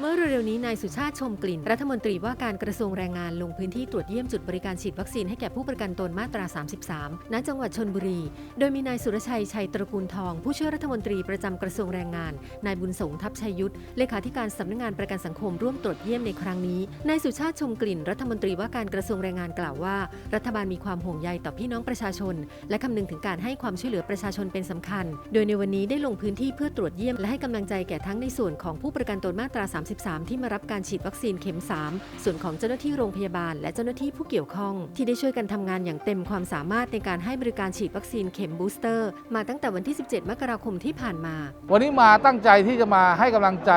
เมื่อเร็วๆนี้นายสุชาติชมกลิ่น รัฐมนตรีว่าการกระทรวงแรงงานลงพื้นที่ตรวจเยี่ยมจุดบริการฉีดวัคซีนให้แก่ผู้ประกันตนมาตรา 33 ณ จังหวัดชนบุรี โดยมีนายสุรชัยชัยตระกูลทอง ผู้ช่วยรัฐมนตรีประจำกระทรวงแรงงาน นายบุญสงทัพชัยยุทธเลขาธิการสำนักงานประกันสังคมร่วมตรวจเยี่ยมในครั้งนี้นายสุชาติชมกลิ่น รัฐมนตรีว่าการกระทรวงแรงงานกล่าวว่า รัฐบาลมีความห่วงใยต่อพี่น้องประชาชน และคำนึงถึงการให้ความช่วยเหลือประชาชนเป็นสำคัญ โดยในวันนี้ได้ลงพื้นที่เพื่อตรวจเยี่ยมและให้กำลังใจแก่ทั้งในส่วนของผู้ประกันตนมาตรา33 ที่มารับการฉีดวัคซีนเข็ม 3 ส่วนของเจ้าหน้าที่โรงพยาบาล และเจ้าหน้าที่ผู้เกี่ยวข้อง ที่ได้ช่วยกันทำงานอย่างเต็มความสามารถในการให้บริการฉีดวัคซีนเข็มบูสเตอร์ มาตั้งแต่วันที่ 17 มกราคมที่ผ่านมา วันนี้มาตั้งใจที่จะมาให้กำลังใจ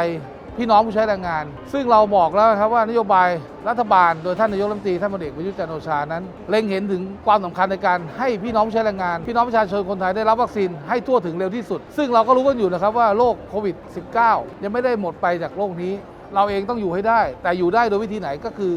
พี่น้องผู้ใช้แรงงาน ซึ่งเราบอกแล้วนะครับว่านโยบายรัฐบาล โดยท่านนายกรัฐมนตรีท่านพลเอกประยุทธ์จันทร์โอชานั้น เล็งเห็นถึงความสำคัญในการให้พี่น้องผู้ใช้แรงงาน พี่น้องประชาชนคนไทยได้รับวัคซีนให้ทั่วถึงเร็วที่สุด ซึ่งเราก็รู้กันอยู่นะครับว่าโรคโควิด -19 ยังไม่ได้หมดไปจากโลกนี้ เราเองต้องอยู่ให้ได้ แต่อยู่ได้โดยวิธีไหนก็คือ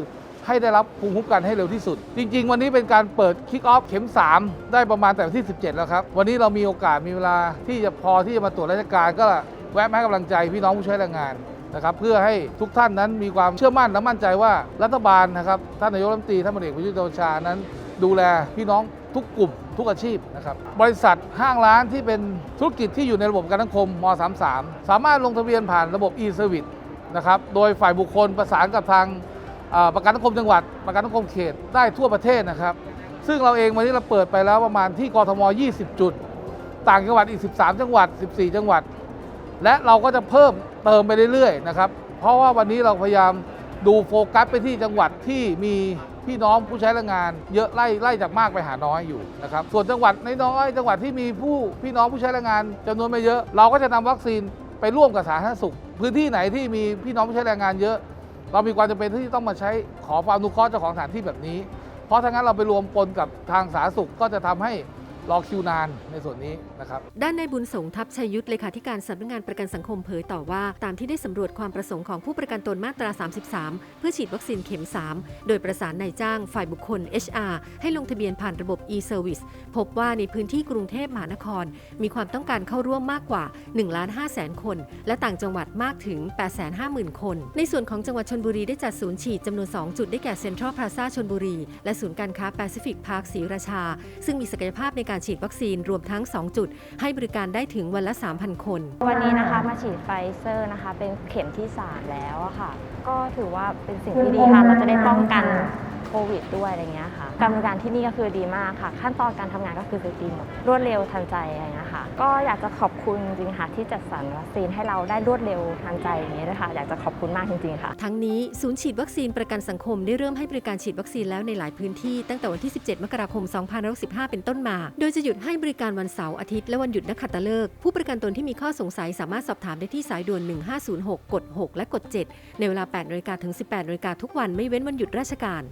ให้ได้รับภูมิคุ้มกันให้เร็วที่สุด จริง ๆ วันนี้เป็นการเปิดคิกออฟเข็ม 3 ได้ประมาณแต่วันที่ 17 แล้วครับ วันนี้เรามีโอกาสมีเวลาที่จะพอที่จะมาตรวจราชการก็แวะมาให้กำลังใจพี่น้องผู้ใช้แรงงาน นะครับเพื่อให้ทุกท่านนั้นมีความเชื่อมั่นและมั่นใจว่ารัฐบาลนะครับท่านนายกรัฐมนตรีท่านพลเอกประยุทธ์จันทร์โอชานั้น ดูแลพี่น้องทุกกลุ่มทุกอาชีพนะครับบริษัทห้างร้านที่เป็นธุรกิจที่อยู่ในระบบการสังคมม .33 สามารถลงทะเบียนผ่านระบบ e-service นะครับโดยฝ่ายบุคคลประสานกับทางประกันสังคมจังหวัด ประกันสังคมเขตได้ทั่วประเทศนะครับ ซึ่งเราเองวันนี้เราเปิดไปแล้วประมาณที่กรทม 20 จุด ต่างจังหวัดอีก 13 จังหวัด 14 จังหวัด และเราก็จะเพิ่มเติมไปเรื่อยๆนะครับ เพราะว่าวันนี้เราพยายามดูโฟกัสไปที่จังหวัดที่มีพี่น้องผู้ใช้แรงงาน เยอะไล่ไล่จากมากไปหาน้อยอยู่นะครับส่วนจังหวัดน้อยๆจังหวัดที่มีผู้พี่น้องผู้ใช้แรงงานจำนวนไม่เยอะ เราก็จะนำวัคซีนไปร่วมกับสาธารณสุข พื้นที่ไหนที่มีพี่น้องผู้ใช้แรงงานเยอะ เรามีความจำเป็นที่ต้องมาใช้ขอความอนุเคราะห์เจ้าของสถานที่แบบนี้ เพราะถ้างั้นเราไปรวมปนกับทางสาธารณสุขก็จะทำให้ รอคิวนานในส่วนนี้นะครับ ด้านนายบุญสงทัพชัยยุทธเลขาธิการสำนักงานประกันสังคมเผยต่อว่า ตามที่ได้สำรวจความประสงค์ของผู้ประกันตนมาตรา 33 เพื่อฉีดวัคซีนเข็ม 3 โดยประสานนายจ้าง ฝ่ายบุคคล HR ให้ลงทะเบียนผ่านระบบ e-service พบว่าในพื้นที่กรุงเทพมหานคร มีความต้องการเข้าร่วมมากกว่า1ล้าน5แสนคน และต่างจังหวัดมากถึง 850,000 คน ในส่วนของจังหวัดชนบุรีได้จัดศูนย์ฉีดจำนวน 2 จุดได้แก่เซ็นทรัลพลาซาชนบุรี และศูนย์การค้าแปซิฟิกพาร์คศรีราชา ซึ่งมีศักยภาพในการการฉีดวัคซีนรวมทั้ง 2 จุด ให้บริการได้ถึงวันละ 3,000 คน วันนี้นะคะมาฉีดไฟเซอร์นะคะ เป็นเข็มที่ 3 แล้วอะค่ะ ก็ถือว่าเป็นสิ่งที่ดีค่ะ เราจะได้ป้องกัน โควิดด้วยอะไรเงี้ยค่ะการบริการที่นี่ก็คือดีมากค่ะ ขั้นตอนการทำงานก็คือดีหมดรวดเร็วทันใจอะไรเงี้ยค่ะ ก็อยากจะขอบคุณจริงค่ะที่จัดสรรวัคซีนให้เราได้รวดเร็วทันใจอย่างเงี้ยด้วยค่ะ อยากจะขอบคุณมากจริงๆค่ะ ทั้งนี้ศูนย์ฉีดวัคซีนประกันสังคมได้เริ่มให้บริการฉีดวัคซีนแล้วในหลายพื้นที่ตั้งแต่วันที่ 17 มกราคม 2565 เป็นต้นมา โดยจะหยุดให้บริการวันเสาร์อาทิตย์และวันหยุดนักขัตฤกษ์ผู้ประกันตนที่มีข้อสงสัยสามารถสอบถามได้ที่สายด่วน 1506 กด 6 และกด 7 ในเวลา 8นาฬิกาถึง 18นาฬิกาทุกวันไม่เว้นวันหยุดราชการ